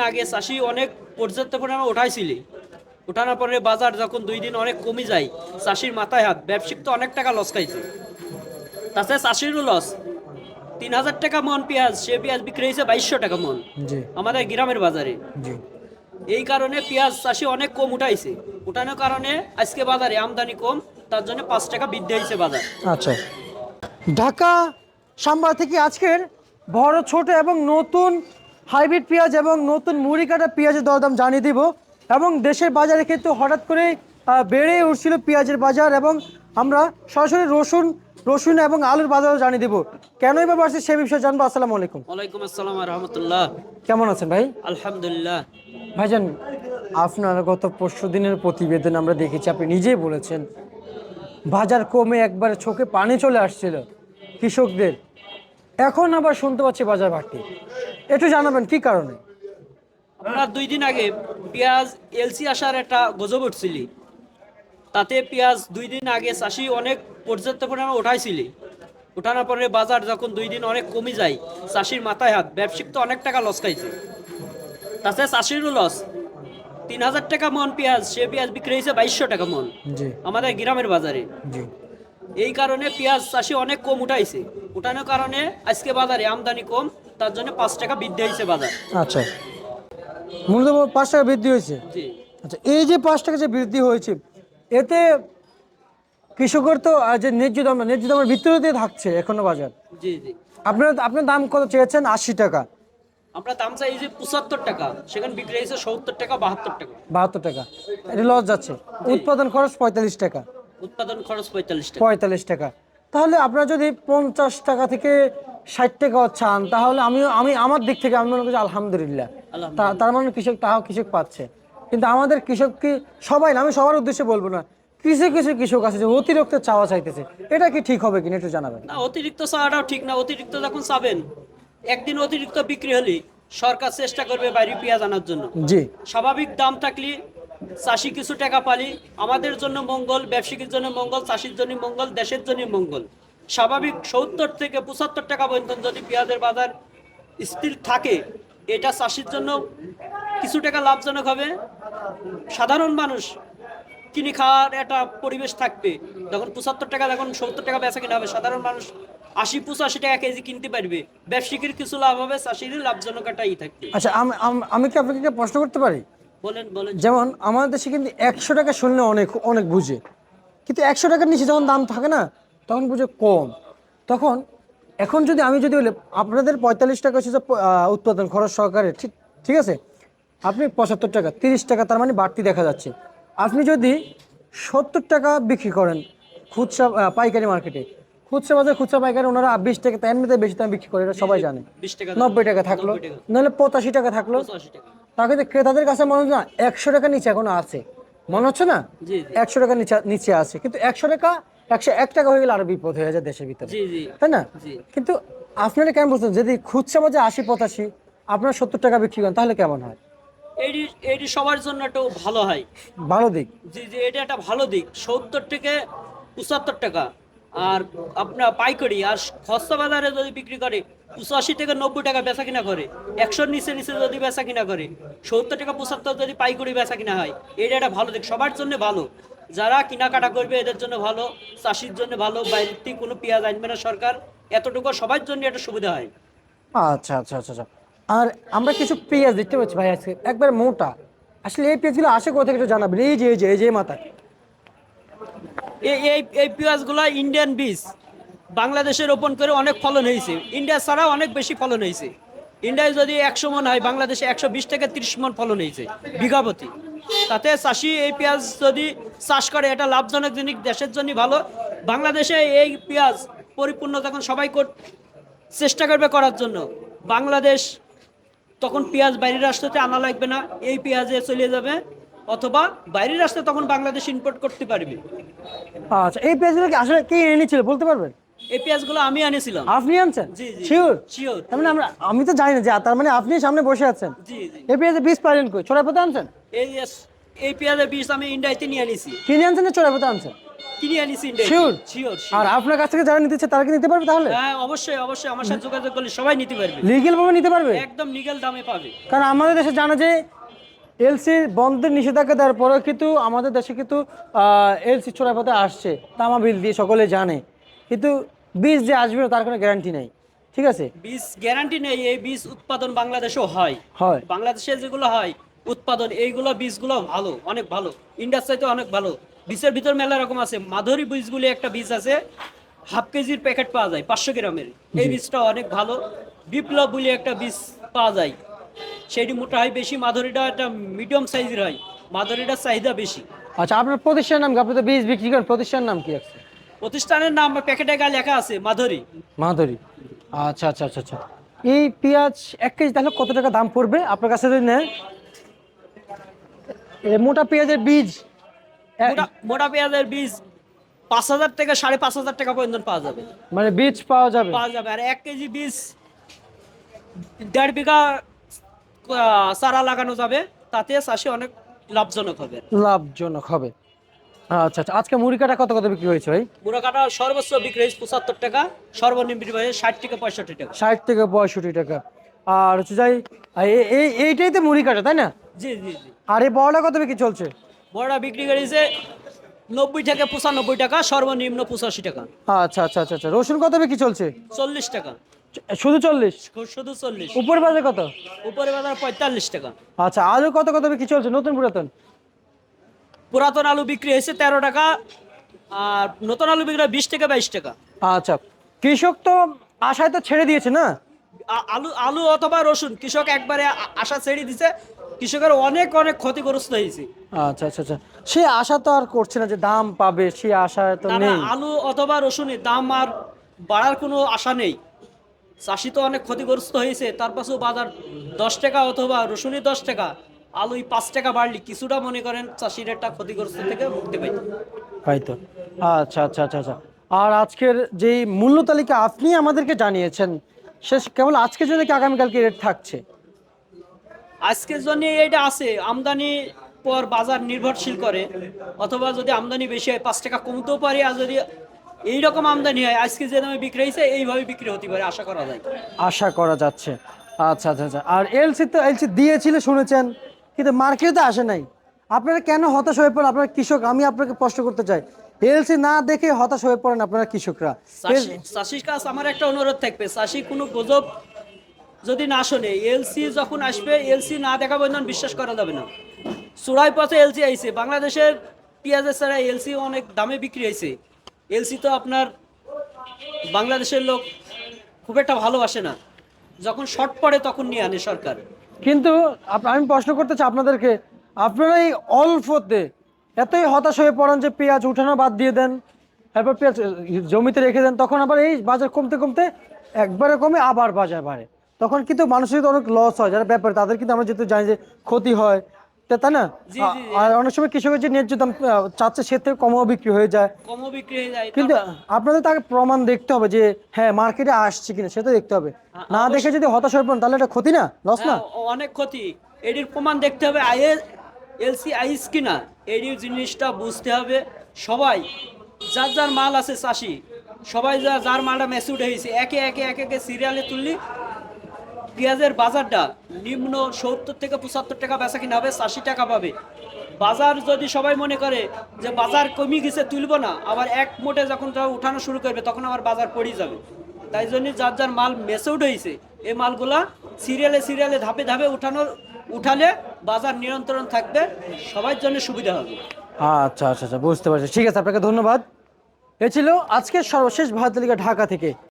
আগে চাষি অনেক পর্যাপ্ত পরিমাণে উঠাইছিল। উঠানোর পরে বাজার যখন দুই দিন অনেক কমে যায় চাষির মাথায় হাত। ব্যবসায়িক তো অনেক টাকা লস খাইছে। তাছাড়া চাষিরও লস তিন হাজার টাকা মন পেঁয়াজ সে পেঁয়াজ বিক্রি হয়েছে বাইশশো টাকা মন। আমাদের গ্রামের বাজারে। এই কারণে পেঁয়াজ চাষি অনেক কম উঠাইছে। উঠানোর কারণে আজকে বাজারে আমদানি কম তার জন্য পাঁচ টাকা বৃদ্ধি হয়েছে বাজার। আচ্ছা। ঢাকা সাম্বা থেকে আজকের বড় ছোট এবং নতুন হাইব্রিড পেঁয়াজ এবং নতুন মুড়ি কাটা পেঁয়াজের দরদাম জানিয়ে দিব। এবং দেশের বাজারে কিন্তু হঠাৎ করে বেড়ে উঠছিল পেঁয়াজের বাজার এবং আমরা সরাসরি রসুন রসুন এবং আলুর বাজারও জানিয়ে দিব। কেনই বা বাড়ছে সে বিষয়ে জানব। আসসালামু আলাইকুম। ওয়ালাইকুম আসসালাম রহমতুল্লাহ। কেমন আছেন ভাই? আলহামদুলিল্লাহ। ভাইজান আপনার গত পরশু দিনের প্রতিবেদন আমরা দেখেছি আপনি নিজেই বলেছেন বাজার কমে একবারে চোখে পানি চলে আসছিল কৃষকদের। এখন আবার শুনতে পাচ্ছি বাজার বাড়তি। একটু জানাবেন কি কারণে? আপনার দুই দিন আগে পেঁয়াজ এলসি আসার একটা গজব উঠছিল। তাতে পেঁয়াজ দুই দিন আগে চাষি অনেক পর্যাপ্ত পরিমাণে উঠাইছিল। উঠানোর পরে বাজার যখন দুই দিন অনেক কমে যায় চাষির মাথায় হাত ব্যবসায়িক তো অনেক টাকা লস খাইছে। তাছাড়া চাষিরও লস তিন হাজার টাকা মন পেঁয়াজ সে পেঁয়াজ বিক্রি হয়েছে বাইশশো টাকা মন। আমাদের গ্রামের বাজারে। এই কারণে পেঁয়াজ চাষি অনেক কম উঠাইছে। উঠানোর কারণে আজকে বাজারে আমদানি কম তার জন্য পাঁচ টাকা বৃদ্ধি হয়েছে বাজার। আচ্ছা। মূলত পাঁচ টাকা বৃদ্ধি হয়েছে? জি। আচ্ছা এই যে পাঁচ টাকা যে বৃদ্ধি হয়েছে এতে কৃষকের তো যে ন্যায্য দাম ন্যায্য দামের ভিতরে থাকছে এখনও বাজার। জি জি। আপনার আপনার দাম কত চেয়েছেন? আশি টাকা। আমরা দাম চাই যে পঁচাত্তর টাকা সেখানে বিক্রি হয়েছে সত্তর টাকা বাহাত্তর টাকা। বাহাত্তর টাকা। এটা লস যাচ্ছে। উৎপাদন খরচ পঁয়তাল্লিশ টাকা। উৎপাদন খরচ পঁয়তাল্লিশ টাকা। পঁয়তাল্লিশ টাকা। তাহলে আপনারা যদি পঞ্চাশ টাকা থেকে ষাট টাকাও চান তাহলে আমি আমি আমার দিক থেকে আমি মনে করছি আলহামদুলিল্লাহ। তার মানে কৃষক তাহাও কৃষক পাচ্ছে। কিন্তু আমাদের কৃষক কি সবাই না আমি সবার উদ্দেশ্যে বলব না কিছু কিছু কৃষক আছে যে অতিরিক্ত চাওয়া চাইতেছে। এটা কি ঠিক হবে কিনা একটু জানাবেন। না অতিরিক্ত চাওয়াটাও ঠিক না। অতিরিক্ত যখন চাবেন একদিন অতিরিক্ত বিক্রি হলে সরকার চেষ্টা করবে বাইরে পেঁয়াজ আনার জন্য। জি। স্বাভাবিক দাম থাকলে চাষি কিছু টাকা পালি, আমাদের জন্য মঙ্গল, ব্যবসায়ীর জন্য মঙ্গল, চাষির জন্য মঙ্গল, দেশের জন্য মঙ্গল। স্বাভাবিক সত্তর থেকে পঁচাত্তর টাকা পর্যন্ত যদি পেঁয়াজের বাজার স্থির থাকে, এটা চাষির জন্য কিছু টাকা লাভজনক হবে। সাধারণ মানুষ কিনে খাওয়ার একটা পরিবেশ থাকবে। যখন পঁচাত্তর টাকা, যখন সত্তর টাকা বেচা কিনা হবে, সাধারণ মানুষ আশি, পঁচাশি টাকা কেজি কিনতে পারবে। ব্যবসায়ীর কিছু লাভ হবে, চাষিরই লাভজনক একটা ই থাকবে। আচ্ছা আমি কি আপনাকে প্রশ্ন করতে পারি? বলেন বলেন। যেমন আমাদের দেশে কিন্তু একশো টাকা শুনলে অনেক অনেক বুঝে। কিন্তু একশো টাকার নিচে যখন দাম থাকে না তখন বুঝে কম। তখন এখন যদি আমি যদি বলি আপনাদের পঁয়তাল্লিশ টাকা হচ্ছে উৎপাদন খরচ সহকারে ঠিক ঠিক আছে? আপনি পঁচাত্তর টাকা তিরিশ টাকা তার মানে বাড়তি দেখা যাচ্ছে। আপনি যদি সত্তর টাকা বিক্রি করেন খুচরা পাইকারি মার্কেটে খুচরা বাজার খুচরা পাইকারি ওনারা বিশ টাকা এমনিতে বেশি দাম বিক্রি করে এটা সবাই জানে। নব্বই টাকা থাকল নাহলে পঁচাশি টাকা থাকল। তো ক্রেতাদের কাছে মনে হচ্ছে না একশো টাকা নিচে এখনও আছে। মনে হচ্ছে না? একশো টাকা নিচে নিচে আছে। কিন্তু একশো টাকা একশো এক টাকা হয়ে গেলে আরও বিপদ হয়ে যায় দেশের ভিতরে। তাই না? কিন্তু আপনারা কেমন বুঝছেন? যদি খুচরা বাজার আশি পঁচাশি আপনার সত্তর টাকা বিক্রি করেন তাহলে কেমন হয়? এইটি এইটি সবার জন্য একটু ভালো হয়। ভালো দিক। জি জি এটা একটা ভালো দিক। সত্তর থেকে পঁচাত্তর টাকা। আর আপনার পাইকারি, আর খসা বাজারে যদি বিক্রি করে, পঁচাশি থেকে নব্বই টাকা বেচা কিনা করে, একশোর নিচে নিচে যদি বেচা কিনা করে, সত্তর টাকা পঁচাত্তর যদি পাইকারি বেচা কিনা হয় এটা একটা ভালো দিক, সবার জন্য ভালো। যারা কেনাকাটা করবে, এদের জন্য ভালো, চাষির জন্য ভালো থেকে কোনো পেঁয়াজ আনবে না সরকার, এতটুকু সবার জন্য একটা সুবিধা হয়। আচ্ছা আচ্ছা আচ্ছা আচ্ছা। আর আমরা কিছু পেঁয়াজ দেখতে পাচ্ছি ভাই, আজকে একবার মোটা। আসলে এই পেঁয়াজগুলো আসে কোথা থেকে একটু জানাবেন? এই যে এই যে এই যে মাথা এই এই পেঁয়াজগুলো ইন্ডিয়ান বীজ। বাংলাদেশে রোপণ করে অনেক ফলন হয়েছে। ইন্ডিয়া ছাড়াও অনেক বেশি ফলন হয়েছে। ইন্ডিয়ায় যদি একশো মন হয়, বাংলাদেশে একশো বিশ থেকে তিরিশ মন ফলন হয়েছে বিঘাপতি। তাতে চাষি এই পেঁয়াজ যদি চাষ করে, এটা লাভজনক জিনিস, দেশের জন্য ভালো। বাংলাদেশে এই পেঁয়াজ পরিপূর্ণ তখন সবাই চেষ্টা করবে করার জন্য, বাংলাদেশ তখন পেঁয়াজ বাইরের রাষ্ট্রতে আনা লাগবে না। এই পেঁয়াজে চলে যাবে। অথবা বাইরের রাষ্ট্রে তখন বাংলাদেশ ইম্পোর্ট করতে পারবে। আচ্ছা এই পেঁয়াজগুলো কি আসলে কে এনেছিল বলতে পারবেন? এই পেঁয়াজগুলো আমি আনিছিলাম। আপনি আনছেন? জি জি। শিওর শিওর তার মানে আমরা আমি তো জানি না যে তার মানে আপনি সামনে বসে আছেন। জি জি। এই বীজ পাইলেন কই? পাতা আনছেন? এই এই পেঁয়াজের বীজ আমি ইন্ডিয়াতে নিয়ে আনিছি। কিনে আনছেন না পাতা আনছেন? কিনে আনিছি শিওর আর আপনার কাছ থেকে যারা নিতে চায় তারা কি নিতে পারবে তাহলে? হ্যাঁ অবশ্যই অবশ্যই। আমার সাথে যোগাযোগ করলে সবাই নিতে পারবে। লিগেল ভাবে নিতে পারবে? একদম দামে পাবে। কারণ আমাদের দেশে জানা যে এলসি বন্ধের নিষেধাজ্ঞা দেওয়ার পরেও কিন্তু আমাদের দেশে কিন্তু এলসি চোরা পথে আসছে। তামা বিল দিয়ে সকলে জানে। কিন্তু বীজ যে আসবে তার কোনো গ্যারান্টি নেই। ঠিক আছে? বীজ গ্যারান্টি নেই এই বীজ উৎপাদন বাংলাদেশেও হয়। হয়। বাংলাদেশে যেগুলো হয় উৎপাদন এইগুলো বীজগুলো ভালো অনেক ভালো। ইন্ডিয়ার চাইতে অনেক ভালো। বীজের ভিতর মেলা রকম আছে। মাধুরী বীজগুলি একটা বীজ আছে হাফ কেজির প্যাকেট পাওয়া যায় পাঁচশো গ্রামের। এই বীজটা অনেক ভালো। বিপ্লব বলে একটা বীজ পাওয়া যায়। সেটি মোটা হয় বেশি মাধুরীটা একটা মিডিয়াম সাইজের হয় মাধুরীটার চাহিদা বেশি। আচ্ছা আপনার প্রতিষ্ঠানের নাম কি? আপনি তো বীজ বিক্রি করেন প্রতিষ্ঠানের নাম কি আছে? প্রতিষ্ঠানের নাম প্যাকেটে গায়ে লেখা আছে মাধুরী। মাধুরী। আচ্ছা আচ্ছা আচ্ছা আচ্ছা। এই পেঁয়াজ এক কেজি তাহলে কত টাকা দাম পড়বে? আপনার কাছে যদি নেয়। মোটা পেঁয়াজের বীজ মোটা পেঁয়াজের বীজ পাঁচ হাজার থেকে সাড়ে পাঁচ হাজার টাকা পর্যন্ত পাওয়া যাবে। মানে বীজ পাওয়া যাবে। পাওয়া যাবে। আর এক কেজি বীজ দেড় বিঘা চারা লাগানো যাবে তাতে চাষি অনেক লাভজনক হবে। লাভজনক হবে। আচ্ছা আচ্ছা আজকে মুড়ি কাটা কত কত বিক্রি হয়েছে ভাই? মুড়া কাটা সর্বোচ্চ বিক্রি হয়েছে পঁচাত্তর টাকা সর্বনিম্ন বিক্রি হয়েছে ষাট থেকে পঁয়ষট্টি টাকা। ষাট থেকে পঁয়ষট্টি টাকা। আর হচ্ছে যাই এই এইটাই তো মুড়ি কাটা তাই না? জি জি জি। আর এই বড়টা কত বিক্রি চলছে? বড়টা বিক্রি করেছে নব্বই থেকে পঁচানব্বই টাকা সর্বনিম্ন পঁচাশি টাকা। আচ্ছা আচ্ছা আচ্ছা আচ্ছা রসুন কত বিক্রি চলছে? চল্লিশ টাকা। শুধু চল্লিশ? শুধু চল্লিশ। উপর বাজার কত? উপরে বাজার পঁয়তাল্লিশ টাকা। আচ্ছা আলু কত কত বিক্রি চলছে? নতুন পুরাতন? পুরাতন আলু বিক্রি হয়েছে তেরো টাকা আর নতুন আলু বিক্রি বিশ টাকা বাইশ টাকা। আচ্ছা কৃষক তো আশায় তো ছেড়ে দিয়েছে না? আলু আলু অথবা রসুন কৃষক একবারে আশা ছেড়ে দিছে কৃষকের অনেক অনেক ক্ষতিগ্রস্ত হয়েছে। আচ্ছা আচ্ছা আচ্ছা সে আশা তো আর করছে না যে দাম পাবে সে আশা তো নেই। আলু অথবা রসুনের দাম আর বাড়ার কোনো আশা নেই। চাষি তো অনেক ক্ষতিগ্রস্ত হয়েছে তার পাশেও বাজার দশ টাকা অথবা রসুনি দশ টাকা আলুই পাঁচ টাকা বাড়লি কিছুটা মনে করেন চাষির একটা ক্ষতিগ্রস্ত থেকে মুক্তি পাইত। হয়তো আচ্ছা আচ্ছা আচ্ছা আচ্ছা। আর আজকের যেই মূল্য তালিকা আপনি আমাদেরকে জানিয়েছেন শেষ কেবল আজকের জন্য কি আগামীকালকে রেট থাকছে? আজকের জন্য এটা আছে আমদানি পর বাজার নির্ভরশীল করে অথবা যদি আমদানি বেশি হয় পাঁচ টাকা কমতেও পারে আর যদি এইরকম আমদানি হয় আজকে যে দামে বিক্রি হয়েছে এইভাবে বিক্রি হতে পারে আশা করা যায়। আশা করা যাচ্ছে। আচ্ছা আচ্ছা আচ্ছা। আর এলসি তো এলসি দিয়েছিল শুনেছেন কিন্তু মার্কেটে আসে নাই। আপনারা কেন হতাশ হয়ে পড়েন? আপনারা কৃষক আমি আপনাকে প্রশ্ন করতে চাই। এলসি না দেখে হতাশ হয়ে পড়েন আপনারা কৃষকরা? চাষি চাষির কাছে আমার একটা অনুরোধ থাকবে চাষি কোনো গুজব যদি না শোনে এলসি যখন আসবে এলসি না দেখা পর্যন্ত বিশ্বাস করা যাবে না। চূড়াই পথে এলসি আইছে। বাংলাদেশের পেঁয়াজের ছাড়া এলসি অনেক দামে বিক্রি হয়েছে। এলসি তো আপনার বাংলাদেশের লোক খুব একটা ভালোবাসে না। যখন শর্ট পড়ে তখন নিয়ে আনে সরকার। কিন্তু আমি প্রশ্ন করতে চাই আপনাদেরকে, আপনারা এই অল্পতে এতই হতাশ হয়ে পড়েন যে পেঁয়াজ উঠানো বাদ দিয়ে দেন, তারপর পেঁয়াজ জমিতে রেখে দেন, তখন আবার এই বাজার কমতে কমতে একবারে কমে আবার বাজার বাড়ে। তখন কিন্তু মানুষের অনেক লস হয়, যারা ব্যাপারে, তাদের কিন্তু আমরা যেহেতু জানি যে ক্ষতি হয় তাই না। আর অনেক সময় কৃষকের যে ন্যায্য দাম চাচ্ছে সে থেকে কমও বিক্রি হয়ে যায়। কমও বিক্রি হয়ে যায় কিন্তু আপনাদের তাকে প্রমাণ দেখতে হবে যে হ্যাঁ মার্কেটে আসছে কিনা সেটা দেখতে হবে। না দেখে যদি হতাশ হয়ে পড়েন তাহলে এটা ক্ষতি না? লস না? হ্যাঁ, অনেক ক্ষতি। এটির প্রমাণ দেখতে হবে আইএ এলসি আইস কিনা এটি জিনিসটা বুঝতে হবে। সবাই যার যার মাল আছে চাষি। সবাই যা যার মালটা মেসুড হয়েছে একে একে একে একে সিরিয়ালে তুললি পেঁয়াজের বাজারটা নিম্ন সত্তর থেকে পঁচাত্তর টাকা বেচা কিনা হবে চাষি টাকা পাবে। বাজার যদি সবাই মনে করে যে বাজার কমে গেছে, তুলব না। আবার এক মোটে যখন তারা উঠানো শুরু করবে, তখন আবার বাজার পড়ে যাবে। তাই জন্য যার যার মাল মেসেউড হয়েছে এই মালগুলা সিরিয়ালে সিরিয়ালে ধাপে ধাপে উঠানোর, উঠালে বাজার নিয়ন্ত্রণ থাকবে সবার জন্য সুবিধা হবে। আচ্ছা আচ্ছা আচ্ছা বুঝতে পারছি। ঠিক আছে, আপনাকে ধন্যবাদ। এ ছিল আজকের সর্বশেষ ভারত ঢাকা থেকে।